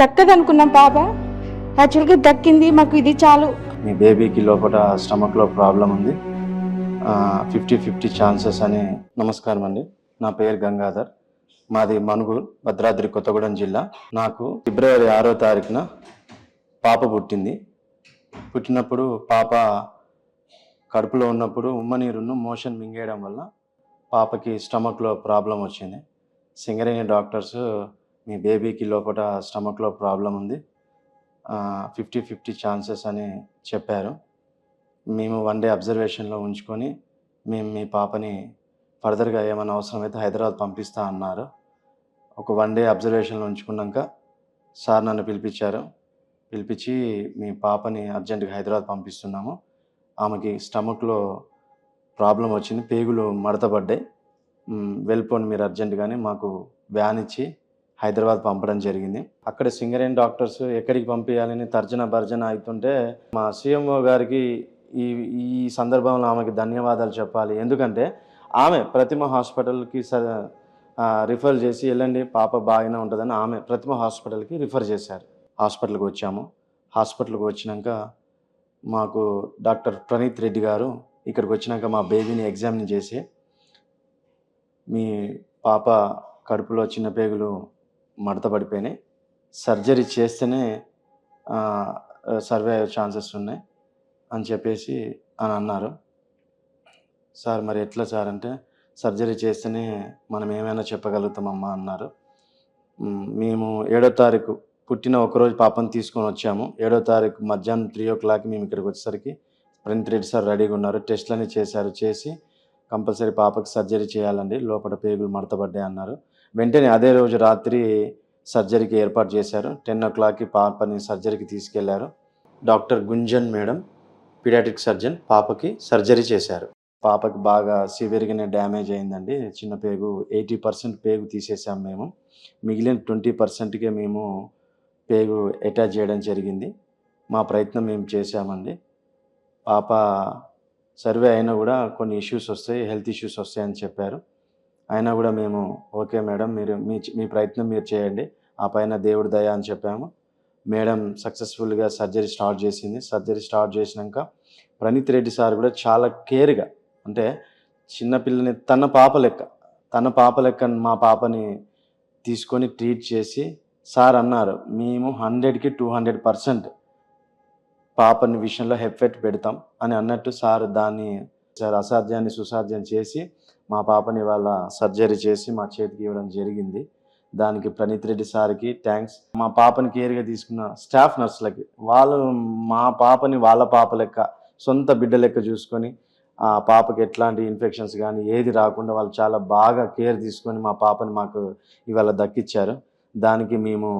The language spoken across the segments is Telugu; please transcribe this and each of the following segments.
దక్కదు అనుకున్నాం పాప యాక్చువల్గా దక్కింది మాకు ఇది చాలు. మీ బేబీకి లోపల స్టమక్లో ప్రాబ్లం ఉంది. ఫిఫ్టీ ఫిఫ్టీ ఛాన్సెస్ అని నమస్కారం అండి. నా పేరు గంగాధర్. మాది మనుగు భద్రాద్రి కొత్తగూడెం జిల్లా. నాకు ఫిబ్రవరి ఆరో తారీఖున పాప పుట్టింది. పుట్టినప్పుడు పాప కడుపులో ఉన్నప్పుడు ఉమ్మ నీరును మోషన్ మింగేయడం వల్ల పాపకి స్టమక్లో ప్రాబ్లం వచ్చింది. సింగరేణి డాక్టర్స్ మీ బేబీకి లోపల స్టమక్లో ప్రాబ్లం ఉంది. ఫిఫ్టీ ఫిఫ్టీ ఛాన్సెస్ అని చెప్పారు. మేము వన్ డే అబ్జర్వేషన్లో ఉంచుకొని మేము మీ పాపని ఫర్దర్గా ఏమైనా అవసరమైతే హైదరాబాద్ పంపిస్తా అన్నారు. ఒక వన్ డే అబ్జర్వేషన్లో ఉంచుకున్నాక సార్ నన్ను పిలిపించారు. పిలిపించి మీ పాపని అర్జెంటుగా హైదరాబాద్ పంపిస్తున్నాము. ఆమెకి స్టమక్లో ప్రాబ్లం వచ్చింది పేగులు మడతపడ్డాయి వెళ్ళిపోండి మీరు అర్జెంటుగానే మాకు వ్యాన్ ఇచ్చి హైదరాబాద్ పంపడం జరిగింది. అక్కడ సింగరేణి డాక్టర్స్ ఎక్కడికి పంపించాలని తర్జన భర్జన అవుతుంటే మా సీఎంఓ గారికి ఈ ఈ సందర్భంలో ఆమెకి ధన్యవాదాలు చెప్పాలి. ఎందుకంటే ఆమె ప్రతిమ హాస్పిటల్కి స రిఫర్ చేసి వెళ్ళండి పాప బాగానే ఉంటుందని ఆమె ప్రతిమ హాస్పిటల్కి రిఫర్ చేశారు. హాస్పిటల్కి వచ్చాము. హాస్పిటల్కి వచ్చినాక మాకు డాక్టర్ ప్రణీత్ రెడ్డి గారు ఇక్కడికి వచ్చినాక మా బేబీని ఎగ్జామిన్ చేసి మీ పాప కడుపులో చిన్న పేగులు మడత పడిపోయినాయి. సర్జరీ చేస్తేనే సర్వే అయ్యే ఛాన్సెస్ ఉన్నాయి అని చెప్పేసి అని అన్నారు. సార్ మరి ఎట్లా సార్ అంటే సర్జరీ చేస్తేనే మనం ఏమైనా చెప్పగలుగుతామమ్మా అన్నారు. మేము ఏడో తారీఖు పుట్టిన ఒకరోజు పాపను తీసుకొని వచ్చాము. ఏడో తారీఖు మధ్యాహ్నం త్రీ ఓ క్లాక్కి మేము ఇక్కడికి వచ్చేసరికి ప్రింట్ రెడ్డి సార్ రెడీగా ఉన్నారు. టెస్ట్లన్నీ చేశారు. చేసి కంపల్సరీ పాపకి సర్జరీ చేయాలండి. లోపల పేగులు మడతపడ్డాయి అన్నారు. వెంటనే అదే రోజు రాత్రి సర్జరీకి ఏర్పాటు చేశారు. టెన్ ఓ క్లాక్కి పాపని సర్జరీకి తీసుకెళ్ళారు. Doctor Gunjan madam paediatric surgeon పాపకి సర్జరీ చేశారు. పాపకి బాగా సివియర్గానే డ్యామేజ్ అయిందండి. చిన్న పేగు ఎయిటీ పర్సెంట్ పేగు తీసేసాం మేము. మిగిలిన ట్వంటీ పర్సెంట్కే మేము పేగు అటాచ్ చేయడం జరిగింది. మా ప్రయత్నం మేము చేశామండి. పాప సర్వే అయినా కూడా కొన్ని ఇష్యూస్ వస్తాయి హెల్త్ ఇష్యూస్ వస్తాయని చెప్పారు. అయినా కూడా మేము ఓకే మేడం మీరు మీ మీ ప్రయత్నం మీరు చేయండి. ఆ పైన దేవుడి దయ అని చెప్పాము. మేడం సక్సెస్ఫుల్గా సర్జరీ స్టార్ట్ చేసింది. సర్జరీ స్టార్ట్ చేసినాక ప్రణీత్ రెడ్డి సార్ కూడా చాలా కేర్గా అంటే చిన్నపిల్లని తన పాప లెక్క తన పాప లెక్క మా పాపని తీసుకొని ట్రీట్ చేసి సార్ అన్నారు మేము హండ్రెడ్కి టూ హండ్రెడ్ పర్సెంట్ పాపని విషయంలో హెఫెట్ పెడతాం అని అన్నట్టు సార్ దాన్ని సార్ అసాధ్యాన్ని సుసాధ్యం చేసి మా పాపని వాళ్ళ సర్జరీ చేసి మా చేతికి ఇవ్వడం జరిగింది. దానికి ప్రణీత్ రెడ్డి సార్కి థ్యాంక్స్ మా పాపని కేర్గా తీసుకున్న స్టాఫ్ నర్సులకి వాళ్ళు మా పాపని వాళ్ళ పాప లెక్క సొంత బిడ్డ లెక్క చూసుకొని ఆ పాపకి ఎట్లాంటి ఇన్ఫెక్షన్స్ కానీ ఏది రాకుండా వాళ్ళు చాలా బాగా కేర్ తీసుకొని మా పాపని మాకు ఇవాళ దక్కిచ్చారు. దానికి మేము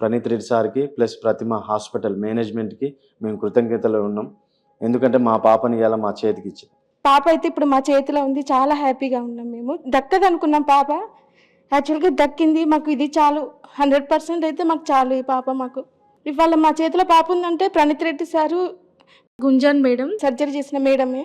ప్రణీత్ రెడ్డి సార్కి ప్లస్ ప్రతిమ హాస్పిటల్ మేనేజ్మెంట్కి మేము కృతజ్ఞతలు ఉన్నాం. ఎందుకంటే మా పాపని ఇలా మా చేతికి ఇచ్చారు. పాప అయితే ఇప్పుడు మా చేతిలో ఉంది చాలా హ్యాపీగా ఉన్నాం మేము. దక్కదు అనుకున్నాం పాప. యాక్చువల్గా దక్కింది మాకు ఇది చాలు. హండ్రెడ్ పర్సెంట్ అయితే మాకు చాలు ఈ పాప మాకు. ఇవాళ మా చేతిలో పాప ఉందంటే Praneeth Reddy sir Gunjan madam surgery చేసిన మేడమే.